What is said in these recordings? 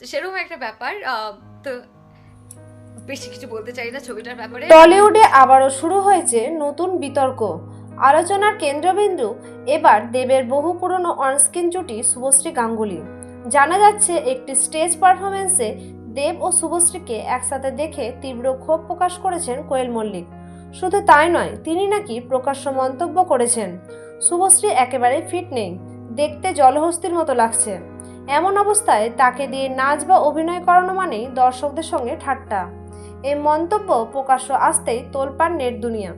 তো সেরকম একটা ব্যাপার তো বেশি কিছু বলতে চাই না ছবিটার ব্যাপারে। টলিউডে আবারও শুরু হয়েছে নতুন বিতর্ক। আলোচনার কেন্দ্রবিন্দু এবার দেবের বহু পুরনো অনস্ক্রিন জুটি শুভশ্রী গাঙ্গুলি। জানা যাচ্ছে একটি স্টেজ পারফরমেন্সে দেব ও শুভশ্রীকে একসাথে দেখে তীব্র ক্ষোভ প্রকাশ করেছেন কোয়েল মল্লিক। শুধু তাই নয়, তিনি নাকি প্রকাশ্য মন্তব্য করেছেন। শুভশ্রী একেবারে ফিট নেই, দেখতে জলহস্তির মতো লাগছে। এমন অবস্থায় তাকে দিয়ে নাচ বা অভিনয় করানো মানেই দর্শকদের সঙ্গে ঠাট্টা। এই মন্তব্য প্রকাশ্য আসতেই তোলপাড় নেট দুনিয়া।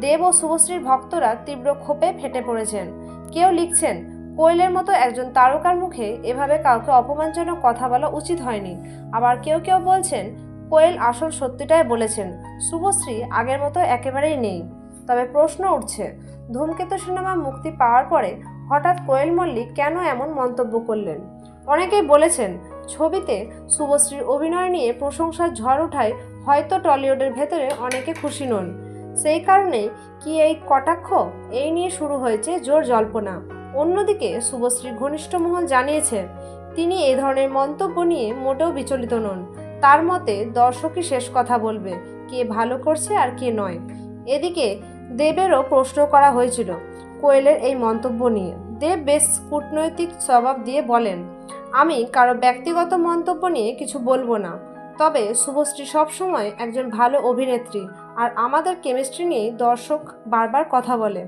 দেব ও শুভশ্রীর ভক্তরা তীব্র ক্ষোভে ফেটে পড়েছেন। কেউ লিখছেন, কোয়েলের মতো একজন তারকার মুখে এভাবে কাউকে অপমানজনক কথা বলা উচিত হয়নি। আবার কেউ কেউ বলছেন, কোয়েল আসল সত্যিটাই বলেছেন, শুভশ্রী আগের মতো একেবারেই নেই। তবে প্রশ্ন উঠছে, ধূমকেতু সিনেমা মুক্তি পাওয়ার পরে হঠাৎ কোয়েল মল্লিক কেন এমন মন্তব্য করলেন? অনেকেই বলেছেন, ছবিতে শুভশ্রীর অভিনয় নিয়ে প্রশংসার ঝড় ওঠায় হয়তো টলিউডের ভেতরে অনেকে খুশি নন। সেই কারণে কি এই কটাক্ষ? এই নিয়ে শুরু হয়েছে জোর জল্পনা। অন্যদিকে শুভশ্রীর ঘনিষ্ঠ মহল জানিয়েছে, তিনি এ ধরনের মন্তব্য নিয়ে মোটেও বিচলিত নন। তার মতে, দর্শকই শেষ কথা বলবে, কে ভালো করছে আর কে নয়। এদিকে দেবেরও প্রশ্ন করা হয়েছিল কোয়েলের এই মন্তব্য নিয়ে। দেব বেশ কূটনৈতিক জবাব দিয়ে বলেন, আমি কারও ব্যক্তিগত মন্তব্য নিয়ে কিছু বলব না। তবে শুভশ্রী সবসময় একজন ভালো অভিনেত্রী আর আমাদের কেমিস্ট্রি নিয়ে দর্শক বারবার কথা বলে।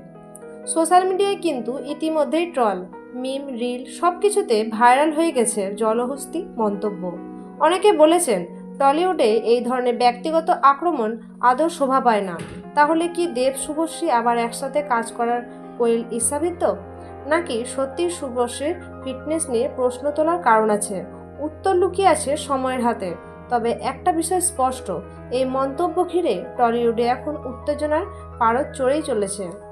সোশ্যাল মিডিয়ায় কিন্তু ইতিমধ্যেই ট্রল, মিম, রিল সব কিছুতে ভাইরাল হয়ে গেছে জলহস্তি মন্তব্য। অনেকে বলেছেন, টলিউডে এই ধরনের ব্যক্তিগত আক্রমণ আদৌ শোভা পায় না। তাহলে কি দেব, শুভশ্রী আবার একসাথে কাজ করার কোয়েল ইচ্ছাবৃত্ত নাকি সত্যি শুভশ্রীর ফিটনেস নিয়ে প্রশ্ন তোলার কারণ আছে? উত্তর লুকিয়ে আছে সময়ের হাতে। তবে একটা বিষয় স্পষ্ট, এই মন্তব্য ঘিরে টলিউডে এখন উত্তেজনার পারদ চড়েই চলেছে।